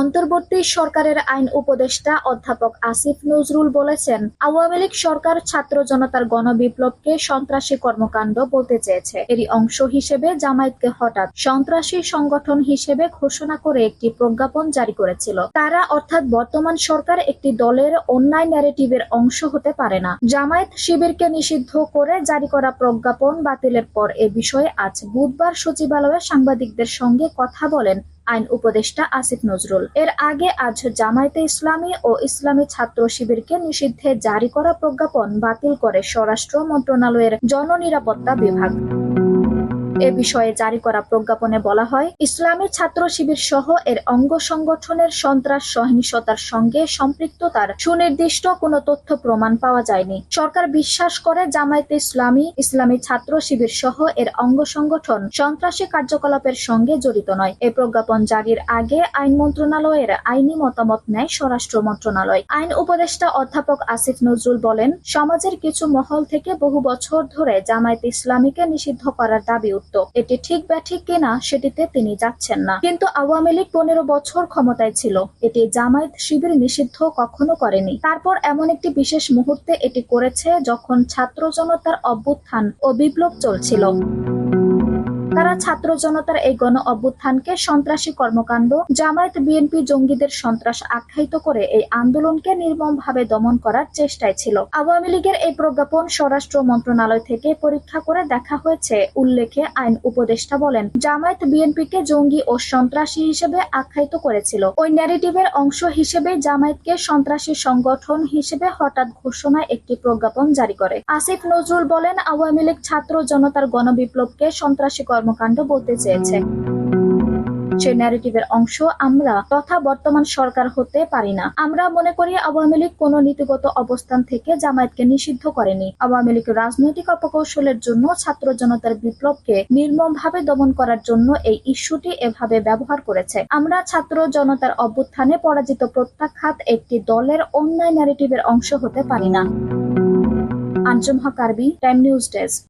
অন্তর্বর্তী সরকারের আইন উপদেষ্টা অধ্যাপক আসিফ নজরুল বলেছেন, আওয়ামী লীগ সরকার ছাত্র জনতার গণবিপ্লবকে সন্ত্রাসী কর্মকাণ্ড বলতে চেয়েছে। এরই অংশ হিসেবে জামায়াতকে হঠাৎ সন্ত্রাসী সংগঠন হিসেবে ঘোষণা করে একটি প্রজ্ঞাপন জারি করেছিল। তারা অর্থাৎ বর্তমান সরকার একটি দলের অন্যায় ন্যারেটিভের অংশ হতে পারে না। জামায়াত শিবিরকে নিষিদ্ধ করে জারি করা প্রজ্ঞাপন বাতিলের পর এ বিষয়ে আজ বুধবার সচিবালয়ে সাংবাদিকদের সঙ্গে কথা বলেন আইন উপদেষ্টা আসিফ নজরুল। এর আগে আজ জামায়াতে ইসলামী ও ইসলামী ছাত্র শিবিরকে নিষিদ্ধে জারি করা প্রজ্ঞাপন বাতিল করে স্বরাষ্ট্র মন্ত্রণালয়ের জননিরাপত্তা বিভাগ। এ বিষয়ে জারি করা প্রজ্ঞাপনে বলা হয়, ইসলামী ছাত্র শিবির সহ এর অঙ্গ সংগঠনের সন্ত্রাস সহিংসতার সঙ্গে সম্পৃক্ততার সুনির্দিষ্ট কোনো তথ্য প্রমাণ পাওয়া যায়নি। সরকার বিশ্বাস করে জামায়াতে ইসলামী ইসলামী ছাত্র শিবির সহ এর অঙ্গ সংগঠন সন্ত্রাসী কার্যকলাপের সঙ্গে জড়িত নয়। এই প্রজ্ঞাপন জারির আগে আইন মন্ত্রণালয়ের আইনি মতামত নেয় স্বরাষ্ট্র মন্ত্রণালয়। আইন উপদেষ্টা অধ্যাপক আসিফ নজরুল বলেন, সমাজের কিছু মহল থেকে বহু বছর ধরে জামায়াত ইসলামীকে নিষিদ্ধ করার দাবি উঠত এটি ঠিক বা ঠিক কিনা সেটিতে তিনি যাচ্ছেন না। কিন্তু আওয়ামী লীগ পনেরো বছর ক্ষমতায় ছিল। এটি জামায়াত শিবির নিষিদ্ধ কখনো করেনি। তারপর এমন একটি বিশেষ মুহূর্তে এটি করেছে যখন ছাত্র জনতার অভ্যুত্থান ও বিপ্লব চলছিল। তারা ছাত্র জনতার এই গণ অভ্যুত্থানকে সন্ত্রাসী কর্মকাণ্ড, জামায়াত বিএনপি জঙ্গিদের সন্ত্রাস আখ্যায়িত করে এই আন্দোলনকে নির্মমভাবে দমন করার চেষ্টায় ছিল। আওয়ামী লীগের এই প্রজ্ঞাপন স্বরাষ্ট্র মন্ত্রণালয় থেকে পরীক্ষা করে দেখা হয়েছে, উল্লেখে আইন উপদেষ্টা বলেন, জামায়াত বিএনপিকে জঙ্গি ও সন্ত্রাসী হিসেবে আখ্যায়িত করেছিল। ওই ন্যারেটিভের অংশ হিসেবে জামায়াতকে সন্ত্রাসী সংগঠন হিসেবে হঠাৎ ঘোষণায় একটি প্রজ্ঞাপন জারি করে। আসিফ নজরুল বলেন, আওয়ামী লীগ ছাত্র জনতার গণবিপ্লবকে সন্ত্রাসী কর্মকাণ্ড বলতে চেয়েছে। সে ন্যারেটিভের অংশ আমরা তথা বর্তমান সরকার হতে পারি না। আমরা মনে করি আওয়ামী লীগ কোন নীতিগত অবস্থান থেকে জামায়াতকে নিষিদ্ধ করেনি। আওয়ামী লীগ রাজনৈতিক অপকৌশলের জন্য ছাত্র জনতার বিপ্লবকে নির্মমভাবে দমন করার জন্য এই ইস্যুটি এভাবে ব্যবহার করেছে। আমরা ছাত্র জনতার অভ্যুত্থানে পরাজিত প্রত্যাখ্যাত একটি দলের অন্যায় ন্যারেটিভের অংশ হতে পারি না। আঞ্জুম হক আরবি টাইম নিউজ ডেস্ক